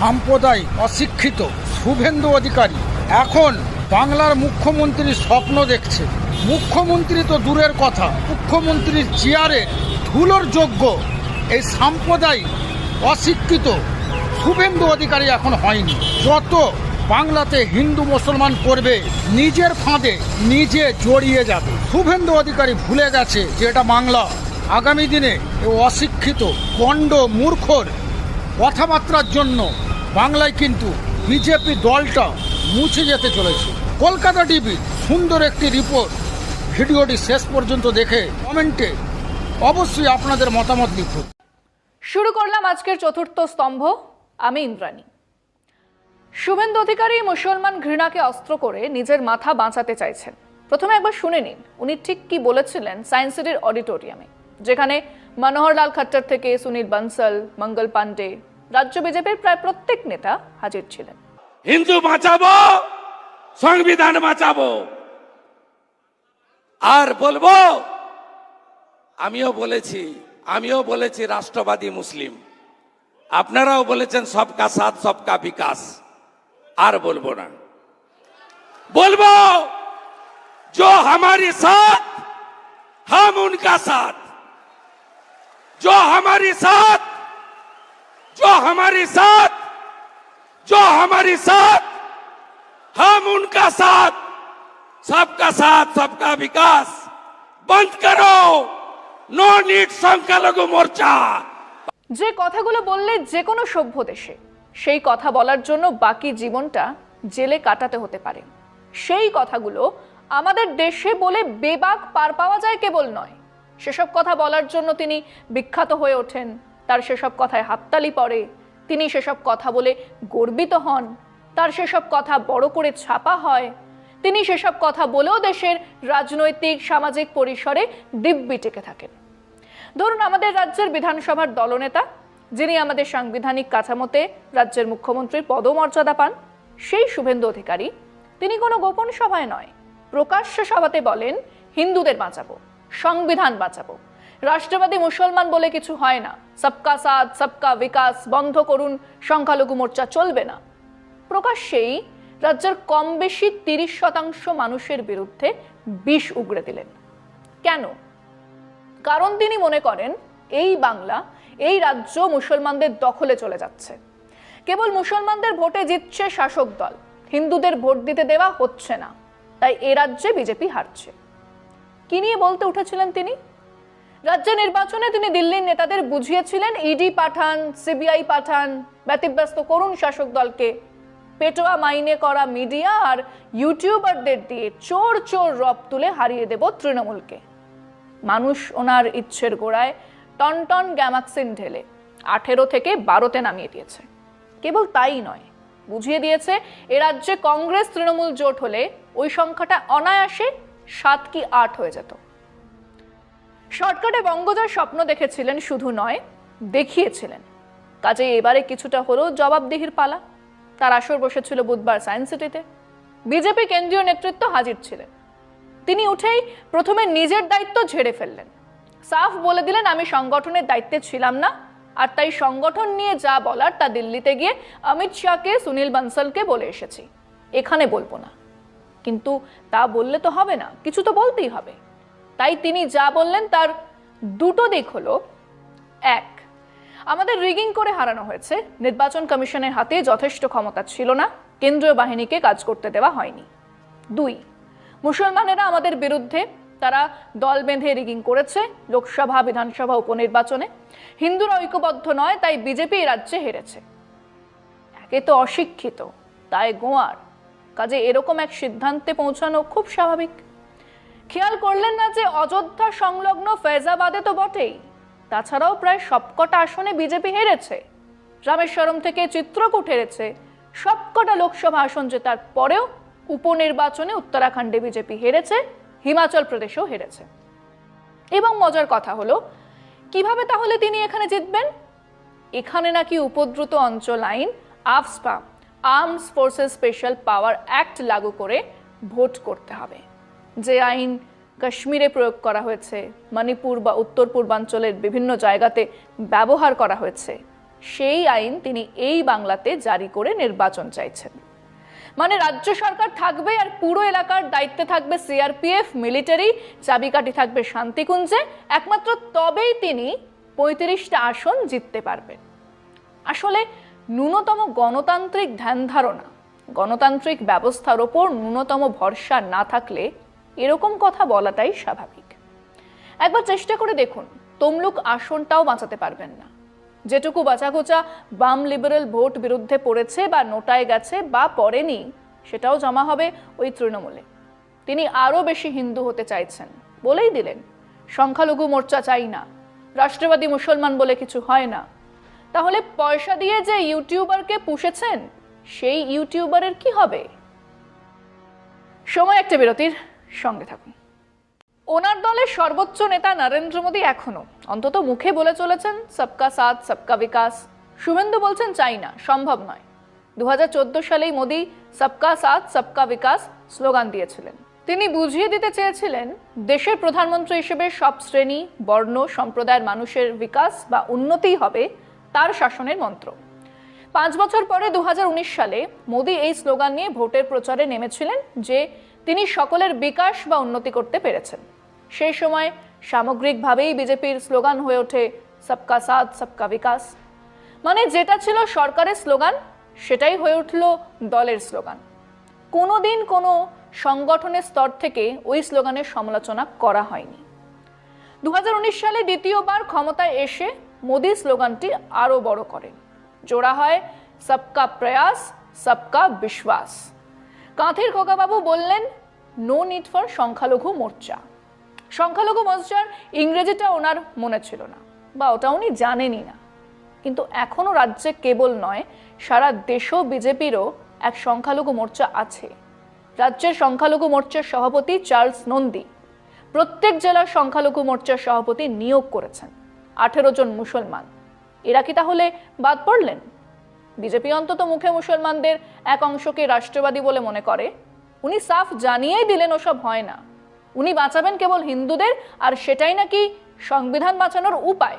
সাম্প্রদায়িক, অশিক্ষিত, শুভেন্দু অধিকারী। এখন বাংলার মুখ্যমন্ত্রীর স্বপ্ন দেখছে। মুখ্যমন্ত্রী তো দূরের কথা, মুখ্যমন্ত্রীর চেয়ারে ধুলোর যোগ্য। এই সাম্প্রদায়িক, অশিক্ষিত, শুভেন্দু অধিকারী এখন হয়নি। যত বাংলাতে হিন্দু মুসলমান করবে, নিজের ফাঁদে নিজে জড়িয়ে যাবে। শুভেন্দু অধিকারী ভুলে গেছে যে এটা বাংলা। আগামী দিনে অশিক্ষিত, গণ্ড, মূর্খর কথাবার্তার জন্য বাংলায় কিন্তু বিজেপি দলটা মুছে যেতে চলেছে। কলকাতা টিভি, সুন্দর একটি রিপোর্ট। ভিডিওটি শেষ পর্যন্ত দেখে কমেন্টে অবশ্যই আপনাদের মতামত লিখুন। শুরু করলাম আজকের চতুর্থ স্তম্ভ, আমি ইন্দ্রাণী। শুভেন্দু অধিকারী মুসলমান ঘৃণাকে অস্ত্র করে নিজের মাথা বাঁচাতে চাইছেন। প্রথমে একবার শুনে নিন, উনি ঠিক কি বলেছিলেন সায়েন্স সিটির অডিটোরিয়ামে, যেখানে মনোহরলাল খট্টর থেকে সুনীল বানসাল, মঙ্গল পান্ডে রাজ্য বিজেপির প্রায় প্রত্যেক নেতা হাজির ছিলেন হিন্দু বাঁচাবো সংবিধান বাঁচাবো আর বলবো আমিও বলেছি আমিও বলেছি রাষ্ট্রবাদী মুসলিম আপনারাও বলেছেন সবকা সাথ সবকা বিকাশ আর বলবো না বলবো जो हमारी साथ हम उनका साथ जो हमारी साथ जो हमारी साथ जो हमारी साथ हम उनका साथ सबका साथ सबका विकास बंद करो नो नीट संख्यालघु मोर्चा যে কথাগুলো বললে যে কোনো সভ্য দেশে সেই কথা বলার জন্য বাকি জীবনটা জেলে কাটাতে হতে পারে সেই কথাগুলো আমাদের দেশে বলে বেবাক পার পাওয়া যায় কেবল নয় সেসব কথা বলার জন্য তিনি বিখ্যাত হয়ে ওঠেন তার সেসব কথায় হাততালি পড়ে। তিনি সেসব কথা বলে গর্বিত হন। তার সেসব কথা বড় করে ছাপা হয়। তিনি সেসব কথা বলেও দেশের রাজনৈতিক, সামাজিক পরিসরে দিব্যি টেকে থাকেন। ধরুন আমাদের রাজ্যের বিধানসভার দলনেতা, যিনি আমাদের সাংবিধানিক কাঠামোতে রাজ্যের মুখ্যমন্ত্রীর পদমর্যাদা পান, সেই শুভেন্দু অধিকারী, তিনি কোনো গোপন সভায় নয়। প্রকাশ্য সভাতে বলেন, হিন্দুদের বাঁচাবো, সংবিধান বাঁচাবো। রাষ্ট্রবাদী মুসলমান বলে কিছু হয় না। সবকা সাথ, সবকা বিকাশ, বন্ধ করুন, সংখ্যালঘু মোর্চা চলবে না। প্রকাশ্যেই রাজ্যের কম বেশি তিরিশ শতাংশ মানুষের বিরুদ্ধে বিষ উগড়ে দিলেন। কেন? কারণ তিনি মনে করেন, এই বাংলা, এই রাজ্য মুসলমানদের দখলে চলে যাচ্ছে। কেবল মুসলমানদের ভোটে জিতছে শাসক দল, হিন্দুদের ভোট দিতে দেওয়া হচ্ছে না, তাই এ রাজ্যে বিজেপি হারছে। কি নিয়ে বলতে উঠেছিলেন তিনি? রাজ্য নির্বাচনে তিনি দিল্লির নেতাদের বুঝিয়েছিলেন, ইডি পাঠান, সিবিআই পাঠান, ব্যতিব্যস্ত করুন শাসক দলকে। পেটোয়া মাইনে করা মিডিয়া আর ইউটিউবারদের দিয়ে চোর চোর রব তুলে হারিয়ে দেব তৃণমূলকে। মানুষ ওনার ইচ্ছের গোড়ায় টন টন গ্যামাক্সিন ঢেলে আঠেরো থেকে বারোতে নামিয়ে দিয়েছে। কেবল তাই নয়, বুঝিয়ে দিয়েছে, এ রাজ্যে কংগ্রেস তৃণমূল জোট হলে ওই সংখ্যাটা অনায়াসে সাত কি আট হয়ে যেত। শর্টকাটে বঙ্গজয় স্বপ্ন দেখেছিলেন শুধু নয়, দেখিয়েছিলেন। কাজে এবারে কিছুটা হলেও জবাবদিহির পালা। তার আসর বসেছিল বুধবার সায়েন্স সিটিতে। বিজেপি কেন্দ্রীয় নেতৃত্ব হাজির ছিলেন। তিনি উঠেই প্রথমে নিজের দায়িত্ব ঝেড়ে ফেললেন। সাফ বলে দিলেন, আমি সংগঠনের দায়িত্বে ছিলাম না। আর তাই সংগঠন নিয়ে যা বলার তা দিল্লিতে গিয়ে অমিত শাহকে, সুনীল বানসালকে বলে এসেছি। এখানে বলব না। কিন্তু তা বললে তো হবে না। কিছু তো বলতেই হবে। তাই তিনি যা বললেন তার দুটো দিক হলো। এক, আমাদের রিগিং করে হারানো হয়েছে। নির্বাচন কমিশনের হাতে যথেষ্ট ক্ষমতা ছিল না। কেন্দ্রীয় বাহিনীকে কাজ করতে দেওয়া হয়নি। দুই, মুসলমানেরা আমাদের বিরুদ্ধে তারা দল বেঁধে রিগিং করেছে লোকসভা, বিধানসভা, উপনির্বাচনে। হিন্দুরা ঐক্যবদ্ধ নয়, তাই বিজেপি রাজ্যে হেরেছে। একে তো অশিক্ষিত, তাই গোয়ার। কাজে এরকম এক সিদ্ধান্তে পৌঁছানো খুব স্বাভাবিক। খেয়াল করলেন না যে অযোধ্যা সংলগ্ন ফৈজাবাদে তো বটেই। তাছাড়াও প্রায় সবকটা আসনে বিজেপি হেরেছে। রামেশ্বরম থেকে চিত্রকূট হেরেছে। সবকটা লোকসভা আসন জেতার পরেও উপনির্বাচনে উত্তরাখণ্ডে বিজেপি হেরেছে, হিমাচল প্রদেশেও হেরেছে। এবং মজার কথা হলো, কীভাবে তাহলে তিনি এখানে জিতবেন? এখানে নাকি উপদ্রুত অঞ্চল আইন, AFSPA, arms forces special power act লাগু করে ভোট করতে হবে। যে আইন কাশ্মীরে প্রয়োগ করা হয়েছে, মণিপুর বা উত্তর পূর্বাঞ্চলের বিভিন্ন জায়গাতে ব্যবহার করা হয়েছে, সেই আইন তিনি এই বাংলাতে জারি করে নির্বাচন চাইছেন। মানে রাজ্য সরকার থাকবে আর পুরো এলাকার দায়িত্বে থাকবে সিআরপিএফ, মিলিটারি, চাবিকাঠি থাকবে শান্তিকুঞ্জে, একমাত্র তবেই তিনি পঁয়ত্রিশটা আসন জিততে পারবেন। আসলে ন্যূনতম গণতান্ত্রিক ধ্যান ধারণা, গণতান্ত্রিক ব্যবস্থার ওপর ন্যূনতম ভরসা না থাকলে এরকম কথা বলাটাই স্বাভাবিক। একবার চেষ্টা করে দেখুন, তমলুক আসনটাও বাঁচাতে পারবেন না। যেটুকু বাঁচাগোচা বাম লিবারেল ভোট বিরুদ্ধে পড়েছে বা নোটায় গেছে বা পড়েনি, সেটাও জমা হবে ওই তৃণমূলে। তিনি আরও বেশি হিন্দু হতে চাইছেন, বলেই দিলেন, সংখ্যালঘু মোর্চা চাই না, রাষ্ট্রবাদী মুসলমান বলে কিছু হয় না। তাহলে পয়সা দিয়ে যে ইউটিউবারকে পুষেছেন, সেই ইউটিউবারের কি হবে? সময় একটা বিরতির। সঙ্গে থাকুন। ওনার দলের সর্বোচ্চ নেতা নরেন্দ্র মোদী এখনও। অন্তত মুখে বলে চলেছেন, সবকা সাথ, সবকা বিকাশ। শুভেন্দু বলছেন চাই না সম্ভব নয়। দু সালেই মোদী, সবকা সাথ, সবকা বিকাশ স্লোগান দিয়েছিলেন। তিনি বুঝিয়ে দিতে চেয়েছিলেন, দেশের প্রধানমন্ত্রী হিসেবে সব শ্রেণি, বর্ণ, সম্প্রদায়ের মানুষের বিকাশ বা উন্নতিই হবে তার শাসনের মন্ত্র। পাঁচ বছর পরে দু হাজার উনিশ সালে মোদী এই স্লোগান নিয়ে ভোটের প্রচারে নেমেছিলেন যে তিনি সকলের বিকাশ বা উন্নতি করতে পেরেছেন। সেই সময় সামগ্রিকভাবেই বিজেপির স্লোগান হয়ে ওঠে, সবকা সাথ, সবকা বিকাশ। মানে যেটা ছিল সরকারের স্লোগান, সেটাই হয়ে উঠল দলের স্লোগান। কোনোদিন কোনো সংগঠনের স্তর থেকে ওই স্লোগানের সমালোচনা করা হয়নি। দু হাজার উনিশ সালে দ্বিতীয়বার ক্ষমতায় এসে মোদী স্লোগানটি আরও বড় করেন। জোড়া হয়, সবকা প্রয়াস, সবকা বিশ্বাস। কাঁথির খোকাবাবু বললেন নো নিড ফর সংখ্যালঘু মোর্চা। সংখ্যালঘু মোর্চার ইংরেজিটা ওনার মনে ছিল না, বা ওটা উনি জানেনই না। কিন্তু এখনও রাজ্যে কেবল নয়, সারা দেশেও বিজেপিরও এক সংখ্যালঘু মোর্চা আছে। রাজ্যের সংখ্যালঘু মোর্চার সভাপতি চার্লস নন্দী প্রত্যেক জেলার সংখ্যালঘু মোর্চার সভাপতি নিয়োগ করেছেন, আঠেরো জন মুসলমান। এরা কি তাহলে বাদ পড়লেন? বিজেপি অন্তত মুখে মুসলমানদের এক অংশকে রাষ্ট্রবাদী বলে মনে করে। উনি সাফ জানিয়েই দিলেন ওসব হয় না। উনি বাঁচাবেন কেবল হিন্দুদের, আর সেটাই নাকি সংবিধান বাঁচানোর উপায়।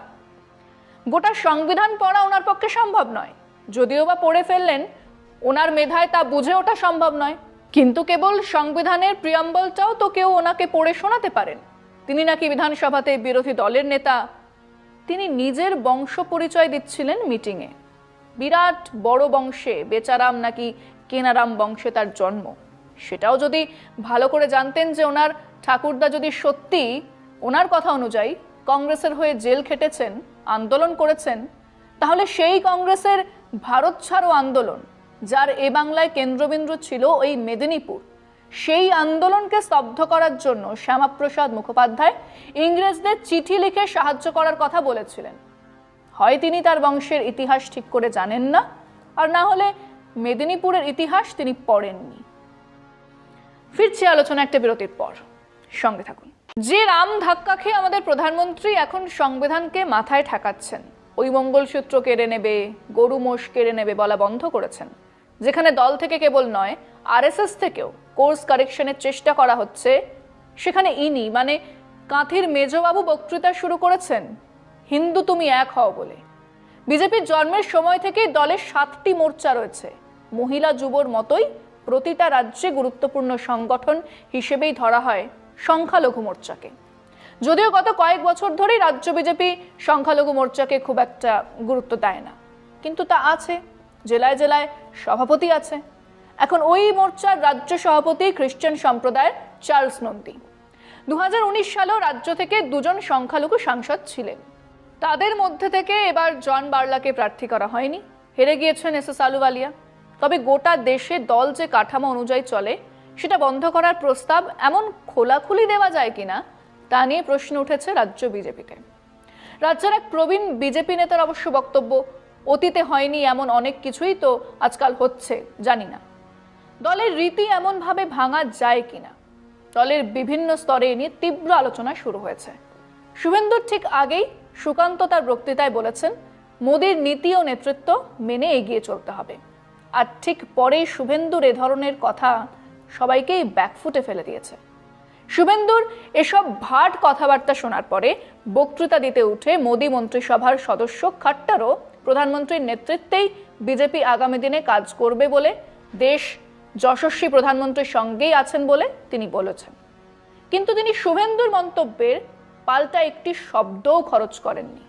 গোটা সংবিধান পড়া ওনার পক্ষে সম্ভব নয়। যদিও বা পড়ে ফেললেন, ওনার মেধায় তা বুঝে ওঠা সম্ভব নয়। কিন্তু কেবল সংবিধানের প্রিয়াম্বলটাও তো কেউ ওনাকে পড়ে শোনাতে পারেন। তিনি নাকি বিধানসভাতে বিরোধী দলের নেতা তিনি নিজের বংশ পরিচয় দিচ্ছিলেন মিটিংয়ে। বিরাট বড় বংশে বেচারাম নাকি কেনারাম বংশে তার জন্ম। সেটাও যদি ভালো করে জানতেন যে ওনার ঠাকুরদা যদি সত্যি ওনার কথা অনুযায়ী কংগ্রেসের হয়ে জেল খেটেছেন, আন্দোলন করেছেন, তাহলে সেই কংগ্রেসের ভারত ছাড়ো আন্দোলন, যার এ বাংলায় কেন্দ্রবিন্দু ছিল ওই মেদিনীপুর সেই আন্দোলনকে স্তব্ধ করার জন্য শ্যামাপ্রসাদ মুখোপাধ্যায় ইংরেজদের চিঠি লিখে সাহায্য করার কথা বলেছিলেন। হয় তিনি তার বংশের ইতিহাস ঠিক করে জানেন না, আর না হলে মেদিনীপুরের ইতিহাস তিনি পড়েননি। ফিরছি আলোচনা একটা বিরতির পর। সঙ্গে থাকুন। যে রাম ধাক্কা খেয়ে আমাদের প্রধানমন্ত্রী এখন সংবিধানকে মাথায় ঠেকাচ্ছেন, ওই মঙ্গলসূত্র কেড়ে নেবে, গরু মোষ কেড়ে নেবে বলা বন্ধ করেছেন, যেখানে দল থেকে কেবল নয়, আরএসএস থেকেও কোর্স কারেকশনের চেষ্টা করা হচ্ছে। সেখানে ইনি মানে কাঁথির মেজবাবু বক্তৃতা শুরু করেছেন, হিন্দু তুমি এক হও বলে। বিজেপির জন্মের সময় থেকেই দলের সাতটি মোর্চা রয়েছে। মহিলা যুবর মতোই প্রতিটা রাজ্যে গুরুত্বপূর্ণ সংগঠন হিসেবেই ধরা হয় সংখ্যালঘু মোর্চাকে। যদিও গত কয়েক বছর ধরেই রাজ্য বিজেপি সংখ্যালঘু মোর্চাকে খুব একটা গুরুত্ব দেয় না। কিন্তু তা আছে, জেলায় জেলায় সভাপতি আছে। এখন ওই মোর্চার রাজ্য সভাপতি খ্রিস্টান সম্প্রদায়ের চার্লস নন্দী। দু সালেও রাজ্য থেকে দুজন সংখ্যালঘু সাংসদ ছিলেন। তাদের মধ্যে থেকে এবার জন বার্লাকে প্রার্থী করা হয়নি। হেরে গিয়েছেন এস এস আলুওয়ালিয়া। তবে গোটা দেশে দল যে কাঠামো অনুযায়ী চলে, সেটা বন্ধ করার প্রস্তাব এমন খোলাখুলি দেওয়া যায় কিনা, তা নিয়ে প্রশ্ন উঠেছে রাজ্য বিজেপিতে। রাজ্যের এক প্রবীণ বিজেপি নেতার অবশ্য বক্তব্য, অতীতে হয়নি এমন অনেক কিছুই তো আজকাল হচ্ছে, জানি না। দলের রীতি এমনভাবে ভাঙা যায় কিনা? দলের বিভিন্ন স্তরে নিয়ে তীব্র আলোচনা শুরু হয়েছে। শুভেন্দুর ঠিক আগেই সুকান্ত তার বক্তৃতায় বলেছেন, মোদীর নীতি ও নেতৃত্ব মেনে এগিয়ে চলতে হবে। আর ঠিক পরেই শুভেন্দুর এ ধরনের কথা সবাইকেই ব্যাকফুটে ফেলে দিয়েছে। শুভেন্দুর এসব ভাট কথাবার্তা শোনার পরে বক্তৃতা দিতে উঠে মোদী মন্ত্রিসভার সদস্য খাট্টারও প্রধানমন্ত্রীর নেতৃত্বেই বিজেপি আগামী দিনে কাজ করবে বলে দেশ যশস্বী প্রধানমন্ত্রীর সঙ্গেই আছেন বলে তিনি বলেছেন। কিন্তু তিনি শুভেন্দুর মন্তব্যের পাল্টা একটি শব্দও খরচ করেননি।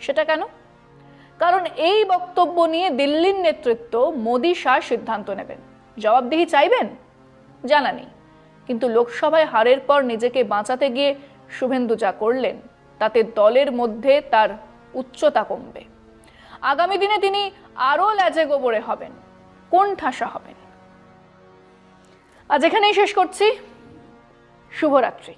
সেটা কেন? কারণ এই বক্তব্য নিয়ে দিল্লির নেতৃত্ব মোদী শাহ সিদ্ধান্ত নেবেন। জবাবদিহি চাইবেন? জানা নেই। কিন্তু লোকসভায় হারের পর নিজেকে বাঁচাতে গিয়ে শুভেন্দু যা করলেন, তাতে দলের মধ্যে তার উচ্চতা কমবে। আগামী দিনে তিনি আরও ল্যাজে গোবরে হবেন কোন ঠাসা হবেন। আজ এখানেই শেষ করছি। শুভরাত্রি।